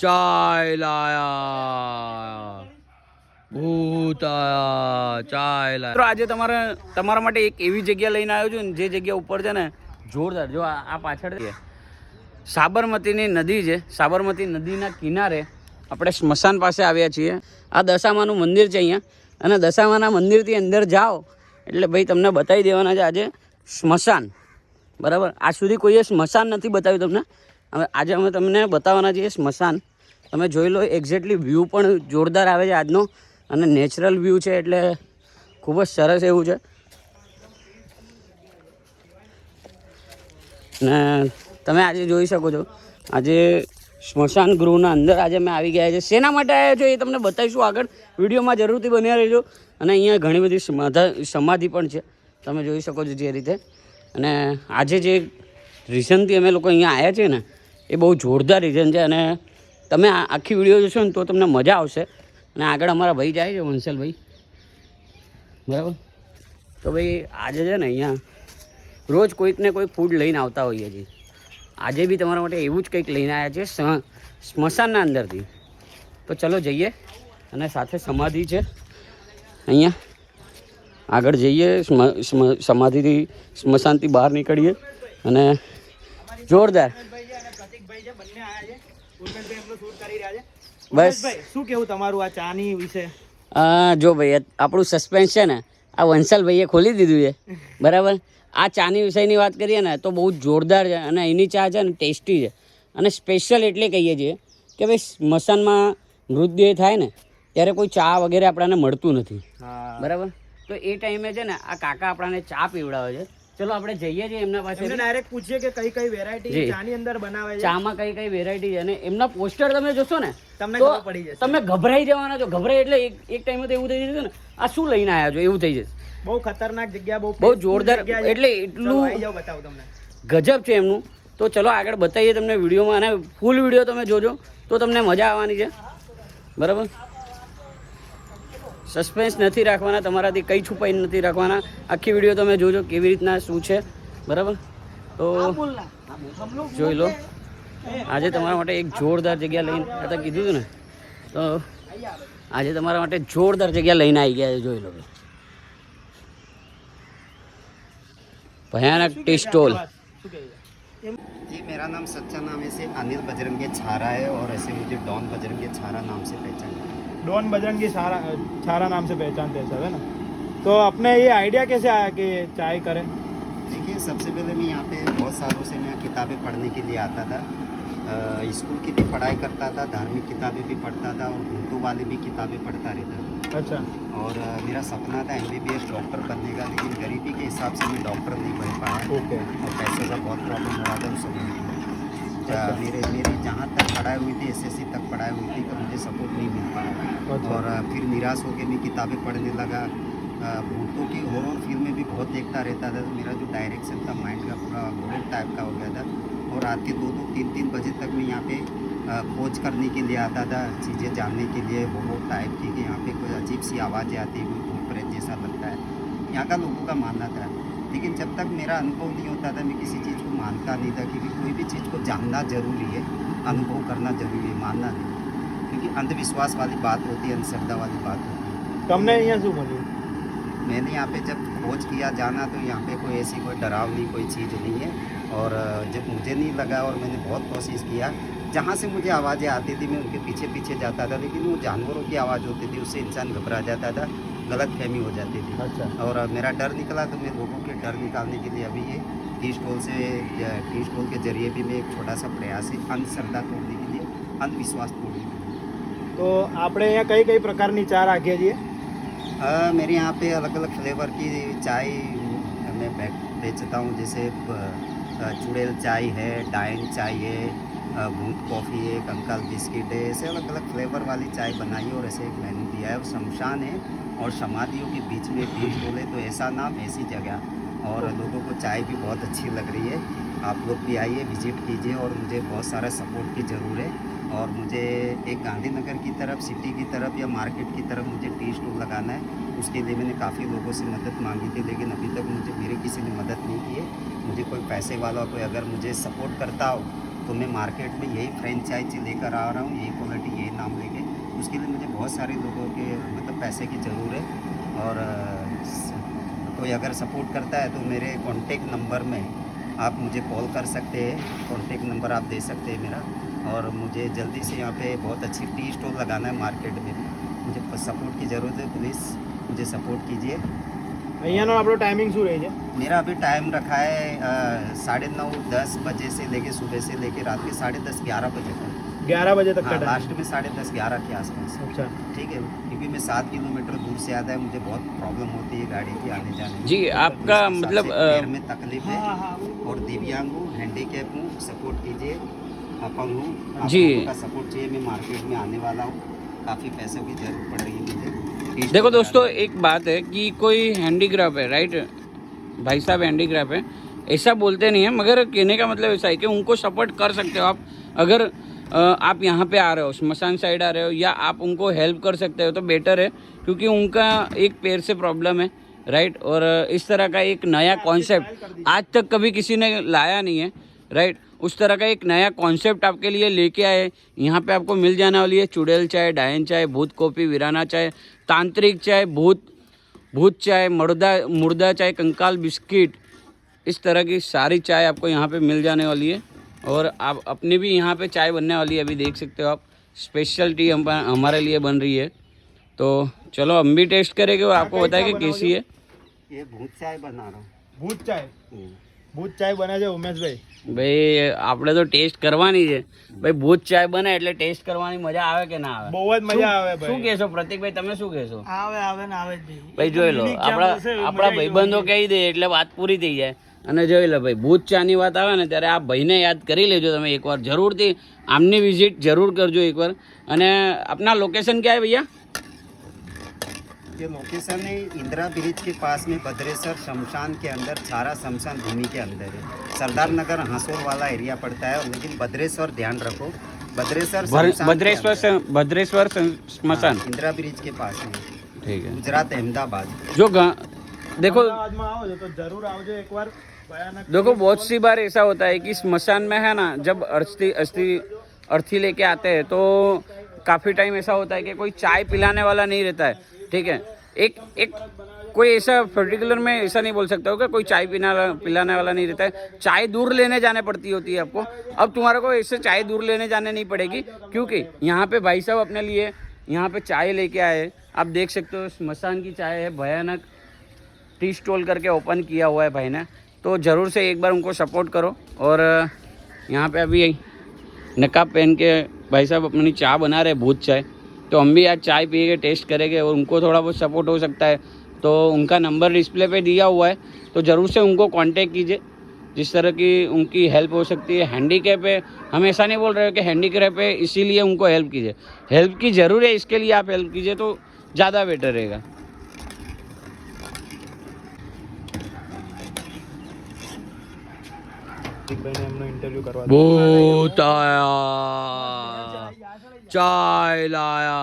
ચાય લાયા ભૂત આયા ચાય આજે તમારે તમારા માટે એક એવી જગ્યા લઈને આવ્યો છું જે જગ્યા ઉપર છે ને, જોરદાર. જો આ પાછળ સાબરમતીની નદી છે. સાબરમતી નદીના કિનારે આપણે સ્મશાન પાસે આવ્યા છીએ. આ દશામાનું મંદિર છે અહીંયા. અને દશામાના મંદિરથી અંદર જાઓ. એટલે ભાઈ, તમને બતાવી દેવાના છે આજે સ્મશાન. બરાબર? આજ સુધી કોઈએ સ્મશાન નથી બતાવ્યું તમને. હવે આજે અમે તમને બતાવવાના છીએ સ્મશાન. તમે જોઈ લો એક્ઝેક્ટલી વ્યૂ પણ જોરદાર આવે છે આજનો. અને નેચરલ વ્યૂ છે એટલે ખૂબ જ સરસ એવું છે. ને તમે આજે જોઈ શકો છો, આજે સ્મશાન ગૃહના અંદર આજે અમે આવી ગયા છે. શેના માટે આવ્યા છો એ તમને બતાવીશું આગળ. વિડીયોમાં જરૂરથી બન્યા રહેજો. અને અહીંયા ઘણી બધી સમાધિ પણ છે. તમે જોઈ શકો છો જે રીતે. અને આજે જે રીઝનથી અમે લોકો અહીંયા આવ્યા છીએ ને, એ બહુ જોરદાર રીઝન છે અને તમે આખી વીડિયો જોશો ને તો તમને મજા આવશે. અને આગળ અમારા ભાઈ જાય છે, વંશલભાઈ. બરાબર? તો ભાઈ, આજે છે ને અહીંયા રોજ કોઈકને કોઈ ફૂડ લઈને આવતા હોઈએ છીએ. આજે બી તમારા માટે એવું જ કંઈક લઈને આવ્યા છે સ્મશાનના અંદરથી. તો ચલો જઈએ અને સાથે સમાધિ છે. અહીંયા આગળ જઈએ, સ્મ- સ્મ- સમાધિથી, સ્મશાનથી બહાર નીકળીએ. અને જોરદાર. બસ. શું કેવું તમારું આ ચાની વિશે? જો ભાઈ આપણું સસ્પેન્સ છે ને આ વંશલભાઈએ ખોલી દીધું છે. બરાબર? આ ચાની વિષયની વાત કરીએ ને તો બહુ જ જોરદાર છે અને એની ચા છે ને ટેસ્ટી છે. અને સ્પેશિયલ એટલે કહીએ છીએ કે ભાઈ સ્મશાનમાં મૃતદેહ થાય ને ત્યારે કોઈ ચા વગેરે આપણને મળતું નથી. બરાબર? તો એ ટાઈમે છે ને આ કાકા આપણને ચા પીવડાવે છે. ચલો આપણે જઈએ છીએ એમના પાસે ડાયરેક્ટ પૂછીએ કે કઈ કઈ વેરાયટી. ચાની અંદર બનાવે છે. ચામાં કઈ કઈ વેરાયટી છે? અને એમના પોસ્ટર તમે જોશો ને તમને ખબર પડી જશે. તમે ગભરાઈ જવાના છો. ગભરાઈ એટલે એક એક ટાઈમે તો એવું થઈ જશે ને આ શું લઈને આવ્યા છો? એવું થઈ જશે. બહુ ખતરનાક જગ્યા બહુ બહુ જોરદાર એટલે એટલું બતાવું તમને. ગજબ છે એમનું. તો ચલો આગળ બતાવીએ તમને વિડીયોમાં. અને ફૂલ વીડિયો તમે જોજો. તો તમને મજા આવવાની છે. બરાબર? સસ્પેન્સ નથી રાખવાના તમારાથી કંઈ છુપાઈ નથી રાખવાના આખી વિડીયો તમે જોજો કેવી રીતના શું છે બરાબર તો જોઈ લો આજે તમારા માટે એક જોરદાર જગ્યા લઈને આ તો કીધું હતું ને તો આજે તમારા માટે જોરદાર જગ્યા લઈને આવી ગયા છે જોઈ લો ભયાનક ટી સ્ટોલ શું કહે છે जी मेरा नाम सच्चा नाम ऐसे अनिल बजरंगी छारा है और ऐसे मुझे डॉन बजरंगी छारा नाम से पहचान है डॉन बजरंगी सारा छारा नाम से पहचानते हैं सब है ना? तो अपने ये आइडिया कैसे आया कि चाय करें? देखिए सबसे पहले मैं यहाँ पे बहुत सालों से मैं किताबें पढ़ने के लिए आता था। स्कूल की भी पढ़ाई करता था धार्मिक किताबें भी पढ़ता था और उर्दू वाले भी किताबें पढ़ता रहता था। अच्छा। और मेरा सपना था एमबीबीएस डॉक्टर बनने का लेकिन गरीबी के हिसाब से मैं डॉक्टर नहीं बन पाया। ओके। और पैसे का बहुत प्रॉब्लम हो रहा था उस समय। मेरे मेरी जहाँ तक पढ़ाई हुई थी एसएससी तक पढ़ाई हुई थी तो मुझे सपोर्ट नहीं मिल पाया। और फिर निराश होकर मैं किताबें पढ़ने लगा। भूतों की हॉरर फ़िल्में भी बहुत देखता रहता था तो मेरा जो डायरेक्शन था माइंड का पूरा हॉरर टाइप का हो गया था। और रात के दो दो तीन तीन बजे तक मैं यहाँ पे खोज करने के लिए आता था चीज़ें जानने के लिए हॉरर टाइप की कि यहाँ पे कोई अजीब सी आवाज़ें आती है कोई भूत प्रेत जैसा लगता है। यहाँ का लोगों का मानना था। लेकिन जब तक मेरा अनुभव नहीं होता था मैं किसी चीज़ को मानता नहीं था क्योंकि कोई भी चीज़ को जानना ज़रूरी है अनुभव करना ज़रूरी है मानना नहीं। क्योंकि अंधविश्वास वाली बात होती है अंधश्रद्धा वाली बात होती है। तुमने यहाँ से बोली? मैंने यहाँ पे जब खोज किया जाना तो यहाँ पे कोई ऐसी कोई डरावनी कोई चीज़ नहीं है। और जब मुझे नहीं लगा और मैंने बहुत कोशिश किया जहाँ से मुझे आवाज़ें आती थी मैं उनके पीछे पीछे जाता था लेकिन वो जानवरों की आवाज़ होती थी उससे इंसान घबरा जाता था। गलत फहमी हो जाती थी अच्छा और अ, मेरा डर निकला तो मैं लोगों के डर निकालने के लिए अभी ये टी स्टॉल से टी स्टॉल के जरिए भी मैं एक छोटा सा प्रयास है अंधश्रद्धा तोड़ने के लिए अंधविश्वास तोड़ने के लिए તો આપણે અહીંયા કઈ કઈ પ્રકારની ચા રાખીએ છીએ अ, मेरे यहाँ पे अलग अलग फ्लेवर की चाय मैं बैठ बेचता हूँ जैसे अ, चुड़ैल चाय है डाइन चाय है अ, भूत कॉफ़ी है कंकाल बिस्किट है ऐसे अलग अलग फ्लेवर वाली चाय बनाई है और ऐसे एक मेन्यू दिया है और शमशान है और समाधियों के बीच में स्टॉल है तो ऐसा नाम, ऐसी जगह। और लोगों को चाय भी बहुत अच्छी लग रही है। आप लोग भी आइए, विज़िट कीजिए और मुझे बहुत सारा सपोर्ट की ज़रूर है। और मुझे एक गांधीनगर की तरफ़, सिटी की तरफ़ या मार्केट की तरफ़ मुझे टी स्टॉल लगाना है। उसके लिए मैंने काफ़ी लोगों से मदद मांगी थी, लेकिन अभी तक मुझे, मेरे किसी ने मदद नहीं की है। मुझे कोई पैसे वाला, कोई अगर मुझे सपोर्ट करता हो तो मैं मार्केट में यही फ्रेंचाइजी लेकर आ रहा हूँ, यही क्वालिटी, यही नाम लेके। उसके लिए मुझे बहुत सारे लोगों के मतलब पैसे की ज़रूर है और अ, स- कोई अगर सपोर्ट करता है तो मेरे कॉन्टेक्ट नंबर में आप मुझे कॉल कर सकते हैं कॉन्टेक्ट नंबर आप दे सकते हैं मेरा और मुझे जल्दी से यहाँ पे बहुत अच्छी टी स्टॉल लगाना है मार्केट में मुझे सपोर्ट की ज़रूरत है प्लीज़ मुझे सपोर्ट कीजिए અહીંયાનો આપણો ટાઈમિંગ શું રહે છે मेरा अभी टाइम रखा है अ, साढ़े नौ दस बजे से लेके सुबह से लेके रात के साढ़े दस ग्यारह बजे तक ग्यारह बजे तक हाँ, लास्ट में साढ़े दस ग्यारह के आसपास। अच्छा। ठीक है क्योंकि मैं सात किलोमीटर दूर से आता है मुझे बहुत प्रॉब्लम होती है गाड़ी की आने जाने जी आपका इस हिसाब मतलब में तकलीफ़ है। और दिव्यांग हूँ हैंडीकैप हूँ सपोर्ट कीजिए। अपंग हूँ जी। का सपोर्ट चाहिए मैं मार्केट में आने वाला हूँ। काफ़ी पैसों की ज़रूरत पड़ रही है मुझे। देखो दोस्तों एक बात है कि कोई हैंडीक्राफ्ट है राइट भाई साहब हैंडीक्राफ्ट है। ऐसा बोलते नहीं है मगर कहने का मतलब ऐसा है कि उनको सपोर्ट कर सकते हो आप। अगर आप यहाँ पे आ रहे हो स्मशान साइड आ रहे हो या आप उनको हेल्प कर सकते हो तो बेटर है क्योंकि उनका एक पैर से प्रॉब्लम है राइट और इस तरह का एक नया कॉन्सेप्ट आज तक कभी किसी ने लाया नहीं है राइट उस तरह का एक नया कॉन्सेप्ट आपके लिए लेके आए यहाँ पे आपको मिल जाने वाली है चुड़ैल चाय डायन चाय भूत कॉफ़ी वीराना चाय तांत्रिक चाय भूत भूत चाय मुर्दा मुर्दा चाय कंकाल बिस्किट इस तरह की सारी चाय आपको यहाँ पे मिल जाने वाली है। और आप अपनी भी यहाँ पे चाय बनने वाली है अभी देख सकते हो आप स्पेशल टी हम हमारे लिए बन रही है तो चलो हम भी टेस्ट करेंगे और आपको बताएंगे कैसी है ये भूत चाय बना रहा हूँ ભૂત ચાય हम्म। ભૂત ચાય બને છે ઉમેશભાઈ ભાઈ આપણે તો ટેસ્ટ કરવાની છે ભાઈ ભૂત ચાય બને એટલે ટેસ્ટ કરવાની મજા આવે કે ના આવે બહુ જ મજા આવે શું ભાઈ કહેશો પ્રતિકભાઈ તમે શું કહેશો આવે આવે ને આવે જ ભાઈ જોઈ લો આપણા આપણા ભાઈબંધો કહી દે એટલે વાત પૂરી થઈ જાય અને જોઈ લો ભાઈ ભૂત ચાની વાત આવે ને ત્યારે આ ભાઈને યાદ કરી લેજો તમે એકવાર જરૂરથી આમની વિઝિટ જરૂર કરજો એકવાર અને આપના લોકેશન ક્યાં है भैया ये लोकेशन है इंदिरा ब्रिज के पास में भद्रेश्वर शमशान के अंदर छारा शमशान भूमि के अंदर है सरदार नगर हंसोर वाला एरिया पड़ता है लेकिन भद्रेश्वर ध्यान रखो भद्रेश्वर शमशान के भद्रेश्वर अंदर। से- भद्रेश्वर स्मशान हाँ, इंदिरा ब्रिज के पास में ठीक है गुजरात अहमदाबाद जो गा- देखो અમદાવાદમાં આવો છો તો જરૂર આવજો એકવાર ભયાનક देखो, बहुत सी बार ऐसा होता है कि स्मशान में है ना, जब अस्थि अस्थि, अर्थी लेके आते हैं तो काफ़ी टाइम ऐसा होता है कि कोई चाय पिलाने वाला नहीं रहता है, ठीक है? एक एक, कोई ऐसा पर्टिकुलर में ऐसा नहीं बोल सकता होगा, कोई चाय पीना, पिलाने वाला नहीं रहता है। चाय दूर लेने जाने पड़ती होती है आपको। अब तुम्हारे को ऐसे चाय दूर लेने जाने नहीं पड़ेगी, क्योंकि यहाँ पे भाई साहब अपने लिए, यहाँ पे चाय लेके आए। आप देख सकते हो, स्मशान की चाय है, भयानक। टी स्टॉल करके ओपन किया हुआ है भाई ने। तो ज़रूर से एक बार उनको सपोर्ट करो और यहाँ पे अभी नकाब पहन के भाई साहब अपनी चाय बना रहे भूत चाय। तो हम भी आज चाय पिएँगे टेस्ट करेंगे और उनको थोड़ा बहुत सपोर्ट हो सकता है। तो उनका नंबर डिस्प्ले पे दिया हुआ है तो ज़रूर से उनको कांटेक्ट कीजिए। जिस तरह की उनकी हेल्प हो सकती है। हैंडीकैप है, हम ऐसा नहीं बोल रहे हो कि हैंडीकैप है, इसीलिए उनको हेल्प कीजिए। हेल्प की ज़रूर है, इसके लिए आप हेल्प कीजिए तो ज़्यादा बेटर रहेगा। ભાઈને એમનો ઇન્ટરવ્યુ કરવા દો. भूत आया चाय लाया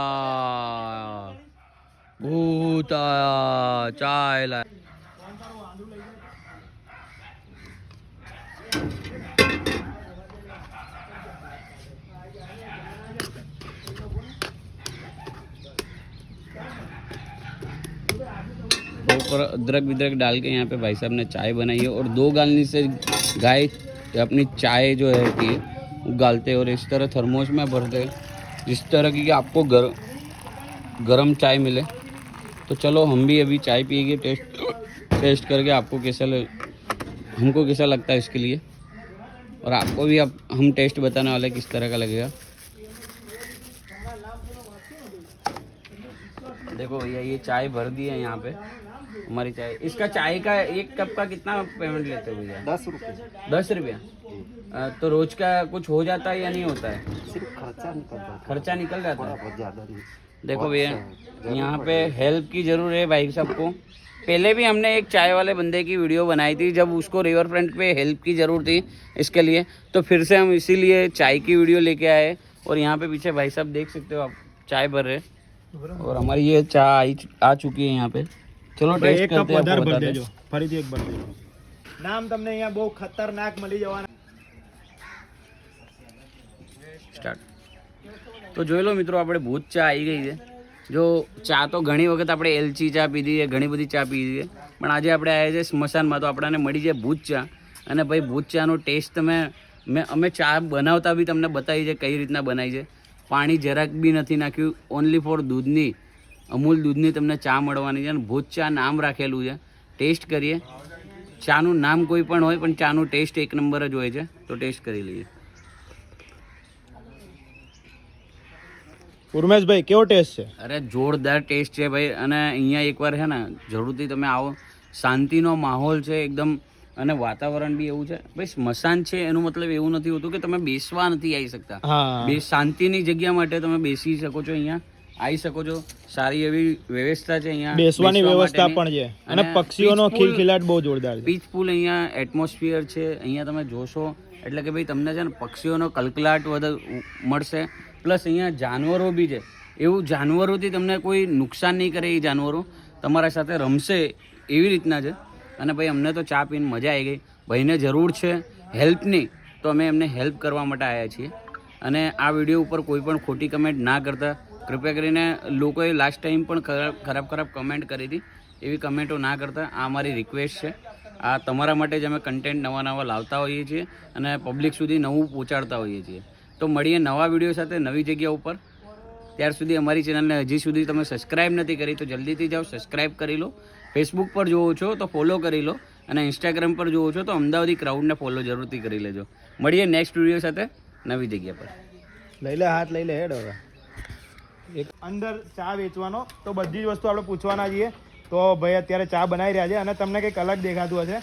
भूत आया चाय लाया ऊपर अदरक विदरक डाल के यहाँ पे भाई साहब ने चाय बनाई है और दो गालनी से गाय अपनी चाय जो है कि वो गालते और इस तरह थर्मोस में भरते जिस तरह की आपको गर, गरम चाय मिले। तो चलो हम भी अभी चाय पिएँगे टेस्ट टेस्ट करके आपको कैसा हमको कैसा लगता है इसके लिए? और आपको भी अब हम टेस्ट बताने वाले किस तरह का लगेगा। देखो भैया ये चाय भर दी है यहाँ पे। हमारी चाय। इसका चाय का एक कप का कितना पेमेंट लेते हो भैया? दस रुपये दस रुपया? तो रोज का कुछ हो जाता है या नहीं होता है? सिर्फ़ खर्चा निकल जाता है। खर्चा निकल जाता है? बहुत ज़्यादा नहीं। देखो भैया यहाँ पे हेल्प की ज़रूर है भाई सबको। पहले भी हमने एक चाय वाले बंदे की वीडियो बनाई थी जब उसको रिवर फ्रंट पे हेल्प की ज़रूरत थी इसके लिए। तो फिर से हम इसीलिए चाय की वीडियो लेके आए और यहाँ पे पीछे भाई साहब देख सकते हो आप चाय भर रहे और हमारी ये चाय आई आ चुकी है यहाँ पे चलो ભાઈ, टेस्ट એક કપ करते हैं વધારે आपको ભરી बताते દેજો हैं। ફરીથી એક ભરી દેજો નામ તમને અહીંયા બહુ ખતરનાક મળી જવાના સ્ટાર્ટ તો જોઈ લો મિત્રો આપણે ભૂત ચા આવી ગઈ છે જો ચા તો ઘણી વખત આપણે એલચી ચા પીધી છે ઘણી બધી ચા પીધી છે પણ આજે આપણે આવ્યા છે સ્મશાનમાં તો આપણને મળી જાય ભૂત ચા અને ભાઈ ભૂત ચાનો ટેસ્ટ તમે મેં અમે ચા બનાવતા બી તમને બતાવી છે કઈ રીતના બનાવી છે પાણી જરાક બી નથી નાખ્યું. ઓનલી ફોર દૂધની અમૂલ દૂધની તમને ચા મળવાની છે અને ભૂત ચા નામ રાખેલું છે. ટેસ્ટ કરીએ. ચાનું નામ કોઈ પણ હોય પણ ચાનું ટેસ્ટ એક નંબર જ હોય છે. તો ટેસ્ટ કરી લઈએ. ઉર્મેશભાઈ કેવો ટેસ્ટ છે? અરે જોરદાર ટેસ્ટ છે ભાઈ. અને અહીંયા એકવાર છે ને જરૂરથી તમે આવો. શાંતિનો માહોલ છે એકદમ અને વાતાવરણ બી એવું છે. ભાઈ સ્મશાન છે એનું મતલબ એવું નથી હોતું કે તમે બેસવા નથી આવી શકતા. બે શાંતિની જગ્યા માટે તમે બેસી શકો છો અહીંયા આવી શકો છો. સારી એવી વ્યવસ્થા છે અહીંયા. બેસવાની વ્યવસ્થા પણ છે. અને પક્ષીઓનો ખિલખિલાટ બહુ જોરદાર છે. પીસફુલ અહીંયા એટમોસ્ફિયર છે. અહીંયા તમે જોશો એટલે કે ભાઈ તમને છે ને પક્ષીઓનો કલકલાટ વધુ મળશે. પ્લસ અહીંયા જાનવરો બી છે. એવું જાનવરોથી તમને કોઈ નુકસાન નહીં કરે એ જાનવરો. તમારા સાથે રમશે એવી રીતના છે. અને ભાઈ, અમને તો ચા પીને મજા આવી ગઈ. ભાઈને જરૂર છે હેલ્પની, તો અમે એમને હેલ્પ કરવા માટે આવ્યા છીએ. અને આ વીડિયો ઉપર કોઈ પણ ખોટી કમેન્ટ ના કરતા. કૃપયા કરીને લોકોએ લાસ્ટ ટાઈમ પણ ખરાબ ખરાબ કમેન્ટ કરી હતી. એવી કમેન્ટો ના કરતા. આ અમારી રિક્વેસ્ટ છે. આ તમારા માટે જ અમે કન્ટેન્ટ નવા નવા લાવતા હોઈએ છીએ અને પબ્લિક સુધી નવું પહોંચાડતા હોઈએ છીએ. તો મળીએ નવા વીડિયો સાથે નવી જગ્યા ઉપર. ત્યાર સુધી અમારી ચેનલને હજી સુધી તમે સબસ્ક્રાઈબ નથી કરી, તો જલ્દીથી જાઓ સબસ્ક્રાઈબ કરી લો. ફેસબુક પર જોવો છો તો ફોલો કરી લો અને ઇન્સ્ટાગ્રામ પર જોવો છો તો અમદાવાદી ક્રાઉડને ફોલો જરૂરથી કરી લેજો. મળીએ નેક્સ્ટ વીડિયો સાથે નવી જગ્યા પર. લઈ લે, હાથ લઈ લે, હેડ હવે. એક અંદર ચા વેચવાનો. તો બધી જ વસ્તુ આપણે પૂછવાના છીએ. તો ભાઈ અત્યારે ચા બનાવી રહ્યા છે અને તમને કંઈક અલગ દેખાતું હશે.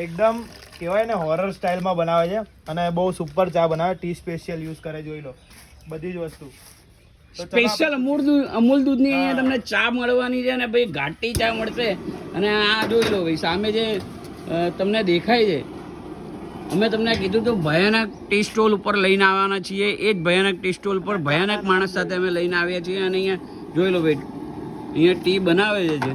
એકદમ કહેવાય ને હોરર સ્ટાઇલમાં બનાવે છે. અને બહુ સુપર ચા બનાવે. ટી સ્પેશિયલ યુઝ કરે, જોઈ લો. બધી જ વસ્તુ. સ્પેશિયલ અમૂલ દૂધ અમૂલ દૂધની અહીંયા તમને ચા મળવાની છે અને ભાઈ ઘાટી ચા મળશે. અને આ જોઈ લો ભાઈ સામે જે તમને દેખાય છે. અમે તમને કીધું તો ભયાનક ટી સ્ટોલ ઉપર લઈને આવવાના છીએ. એ જ ભયાનક ટી સ્ટોલ પર ભયાનક માણસ સાથે અમે લઈને આવ્યા છીએ. અને અહીંયા જોઈ લો ભાઈ અહીંયા ટી બનાવે છે